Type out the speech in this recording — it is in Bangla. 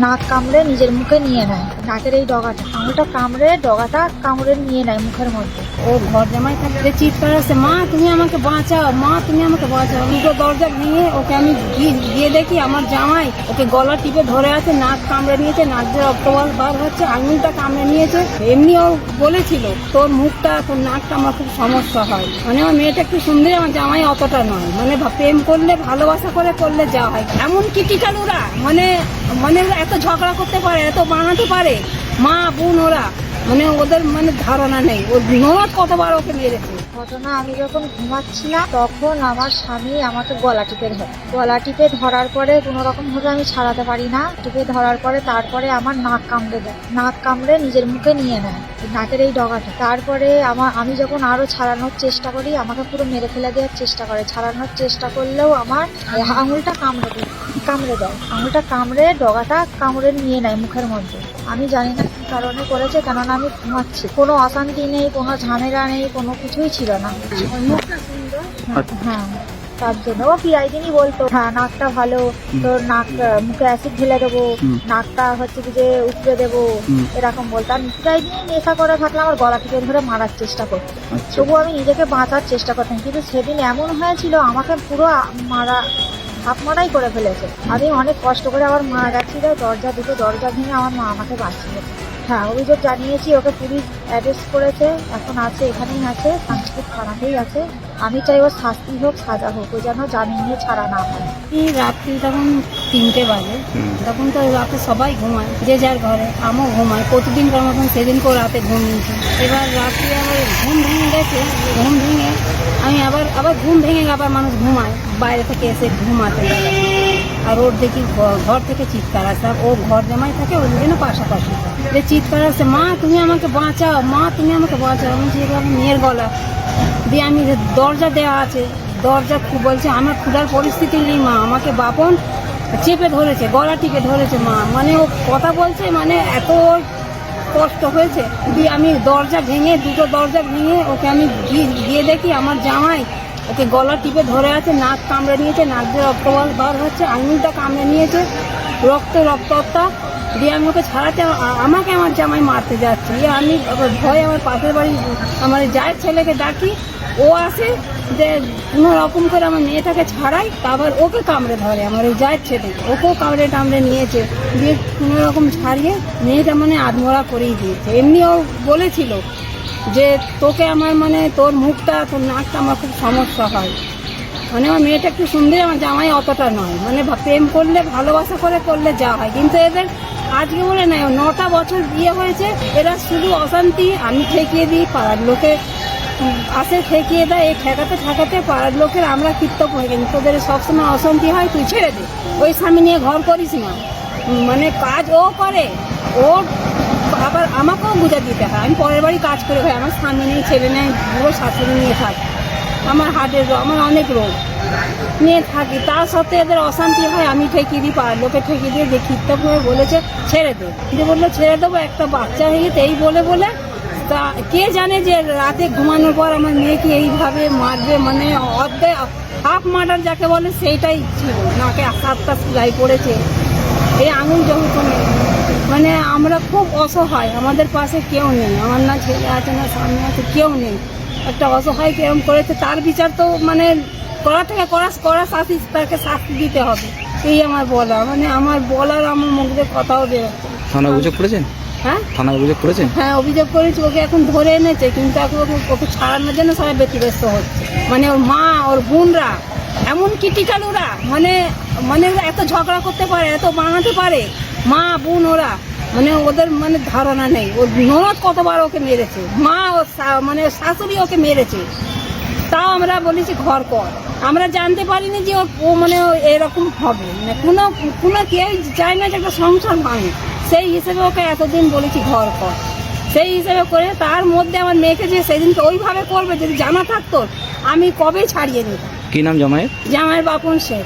নাক কামড়ে নিজের মুখে নিয়ে নেয়। নাকের এই ডগাটা, আঙুলটা কামড়ে ডগাটা কামড়ে নিয়ে নেয় মুখের মধ্যে। ও ঘর জামাই থাকতে চিৎকার আসছে মা, তুমি আমাকে বাঁচাও, মা, তুমি আমাকে বাঁচাও। দুটো দরজা ভেঙে ওকে আমি গিয়ে দেখি আমার জামাই ওকে গলা টিপে ধরে আছে, নাক কামড়ে নিয়েছে, নাক দিয়ে রক্ত বার- হচ্ছে, আঙুলটা কামড়ে নিয়েছে। এমনি ও বলেছিল, তোর মুখটা, তোর নাকটা আমার খুব সমস্যা হয়। মানে আমার মেয়েটা একটু সুন্দরী, আমার জামাই অতটা নয়। মানে প্রেম করলে, ভালোবাসা করে করলে যা হয়। এমন কিটিকাল ওরা মানে মানে ওরা এত ঝগড়া করতে পারে এত বানাতে পারে। মা, বোন, ওরা। মানে ওদের মানে ধারণা নেই। ও নরদ কতবার ওকে মেরেছে? ঘটনা, আমি যখন ঘুমাচ্ছিলাম তখন আমার স্বামী আমাকে গলা টিপে ধরে। গলা টিপে ধরার পরে কোনো রকম ভাবে আমি ছাড়াতে পারি না। টিপে ধরার পরে তারপরে আমার নাক কামড়ে দেয়। নাক কামড়ে নিজের মুখে নিয়ে নেয় নাকের এই ডগাটা। তারপরে আমার আমি যখন আরও ছাড়ানোর চেষ্টা করি, আমাকে পুরো মেরে ফেলে দেওয়ার চেষ্টা করে। ছাড়ানোর চেষ্টা করলেও আমার আঙুলটা কামড়ে দেয়। কামড়ে দেয়। আঙুলটা কামড়ে ডগাটা কামড়ে নিয়ে নেয় মুখের মধ্যে। আমি জানি না কি কারণে করেছে কেননা আমি ঘুমাচ্ছি। কোনো অশান্তি নেই কোনো ঝামেলা নেই কোনো কিছুই ছিল না। মুখটা সুন্দর? হ্যাঁ তার জন্য। ও প্রায় দিনই বলতো হ্যাঁ নাকটা ভালো তোর নাক মুখে অ্যাসিড ঢেলে দেবো নাকটা হচ্ছে কি যে উপড়ে দেবো এরকম বলতো। আর প্রায় দিনই নেশা করে থাকলে আমার গলা থেকে ধরে মারার চেষ্টা করতো। তবু আমি নিজেকে বাঁচার চেষ্টা করতাম। কিন্তু সেদিন এমন হয়েছিল আমাকে পুরো মারা হাফ করে ফেলেছে। আমি অনেক কষ্ট করে আমার মা গেছিল, দরজা দুটো দরজা ভেঙে আমার মা আমাকে বাঁচিয়েছে। হ্যাঁ অভিযোগ জানিয়েছি ওকে পুলিশ অ্যারেস্ট করেছে এখন আছে এখানেই আছে সাংস্কৃতিক থানাতেই আছে। আমি চাই ওর শাস্তি হোক সাজা হোক ও যেন জামিন নিয়ে ছাড়া না হয়। এই রাত্রি তখন তিনটে বাজে। তখন তো রাতে সবাই ঘুমায় যে যার ঘরে আমিও প্রতিদিন প্রতিদিনকার মতন সেদিন সেদিনকেও রাতে ঘুম নিয়েছি এবার রাত্রি আবার ঘুম ভেঙে গেছে ঘুম ভেঙে আমি আবার আবার ঘুম ভেঙে আবার মানুষ ঘুমায় বাইরে থেকে এসে ঘুমাতে লাগে আর ওর দেখি ঘর থেকে চিৎকার আসে, আর ও ঘর জামাই থাকে ওই জন্য পাশাপাশি যে চিৎকার আসছে মা, তুমি আমাকে বাঁচাও, মা, তুমি আমাকে বাঁচাও। আমি যে মেয়ের গলা দিয়ে আমি দরজা দেওয়া আছে, দরজা খু- বলছে, আমার ক্ষুধার পরিস্থিতি নেই, মা, আমাকে বাপন চেপে ধরেছে, গলা টিপে ধরেছে, মা। মানে ও কথা বলছে মানে এত কষ্ট হয়েছে। দিয়ে আমি দরজা ভেঙে, দুটো দরজা ভেঙে ওকে আমি গিয়ে দেখি, আমার জামাই ওকে গলা টিপে ধরে আছে, নাক কামড়ে নিয়েছে, নাক দিয়ে রক্ত বার- হচ্ছে, আঙুলটা কামড়ে নিয়েছে, রক্ত, রক্তটা দিয়ে আমি ওকে ছাড়াতে আমাকে আমার জামাই মারতে যাচ্ছে। দিয়ে আমি ভয় আমার পাশের বাড়ি, আমার যায়ের ছেলেকে ডাকি, ও আসে যে কোনো রকম করে আমার মেয়েটাকে ছাড়াই, তারপর ওকে কামড়ে ধরে, আমার ওই যায়ের ছেলে। ওকেও কামড়ে টামড়ে নিয়েছে, দিয়ে কোনো রকম ছাড়িয়ে মেয়েটা মানে আধমরা করেই দিয়েছে। এমনি ও বলেছিল যে তোকে আমার মানে তোর মুখটা, তোর নাকটা আমার খুব সমস্যা হয়। মানে আমার মেয়েটা একটু সুন্দরী, আমার জামাই অতটা নয়। মানে প্রেম করলে, ভালোবাসা করে করলে যা হয়। কিন্তু এদের আজকে বলে নাই, নটা বছর বিয়ে হয়েছে, এরা শুধু অশান্তি, আমি ঠেকিয়ে দিই, পাড়ার লোকে আসে ঠেকিয়ে দেয়, এই ঠেকাতে ঠেকাতে পাড়ার লোকের আমরা কীর্তক হয়ে গেছি। তোদের সবসময় অশান্তি হয়, তুই ছেড়ে দে। ওই স্বামী নিয়ে ঘর করিস না। মানে কাজ ও করে ও আবার আমাকেও বুঝা দিতে হয়। আমি পরের বাড়ি কাজ করে খাই আমার স্বামী নেই, ছেলে নেই বুড়ো শাশুড়ি নিয়ে থাকি। আমার হার্টের রোগ, আমার অনেক রোগ। নিয়ে থাকি। তার সত্ত্বে এদের অশান্তি হয়, আমি ঠেকিয়ে দিই পাড়ার লোকে ঠেকিয়ে দিয়ে যে কীর্তক হয়ে বলেছে, ছেড়ে দে। যে বলল, ছেড়ে দেবো, একটা বাচ্চা হয়ে গেছে। এই বলে বলে, তা কে জানে যে রাতে ঘুমানোর পর আমার মেয়েকে এইভাবে মারবে? মানে অর্ধেক হাফ মার্ডার যাকে বলে, সেইটাই ছিল। নাকে সাতটা সেলাই পড়েছে। এই আঙুল যখন মানে আমরা খুব অসহায় আমাদের পাশে কেউ নেই আমার না ছেলে আছে না সামনে আছে কেউ নেই। একটা অসহায় কেরম করেছে তার বিচার তো মানে করা থেকে করা করা শাস্তি তাকে শাস্তি দিতে হবে। এই আমার বলা মানে আমার বলার আমার মুখ দিয়ে কথাও বেরোচ্ছে না। থানা অভিযোগ করেছেন? হ্যাঁ? থানা অভিযোগ করেছেন? হ্যাঁ অভিযোগ করেছি ওকে এখন ধরে এনেছে কিন্তু এখন ওকে ছাড়ানোর জন্য সবাই ব্যতিব্যস্ত হচ্ছে। মানে ওর মা ওর বোনরা এমন কিটিকাল ওরা। মানে মানে ওরা এত ঝগড়া করতে পারে, এত বানাতে পারে। মা, বোন ওরা। মানে ওদের মানে ধারণা নেই। ওর ননদ কতবার ওকে মেরেছে? মা ও মানে শাশুড়ি ওকে মেরেছে। তাও আমরা বলেছি ঘর কর। আমরা জানতে পারিনি যে ও- মানে এরকম হবে। মানে কোনো কোনো কেউ চায় না যে একটা সংসার ভাঙে সেই হিসেবে ওকে এতদিন বলেছি ঘর কর। সেই হিসেবে করে তার মধ্যে আমার মেয়েকে যে সেদিনকে ওইভাবে করবে, যদি জানা থাকতো, আমি কবে ছাড়িয়ে নিতাম? কি নাম জামাইয়ের? জামাইয়ের বাপন শেখ।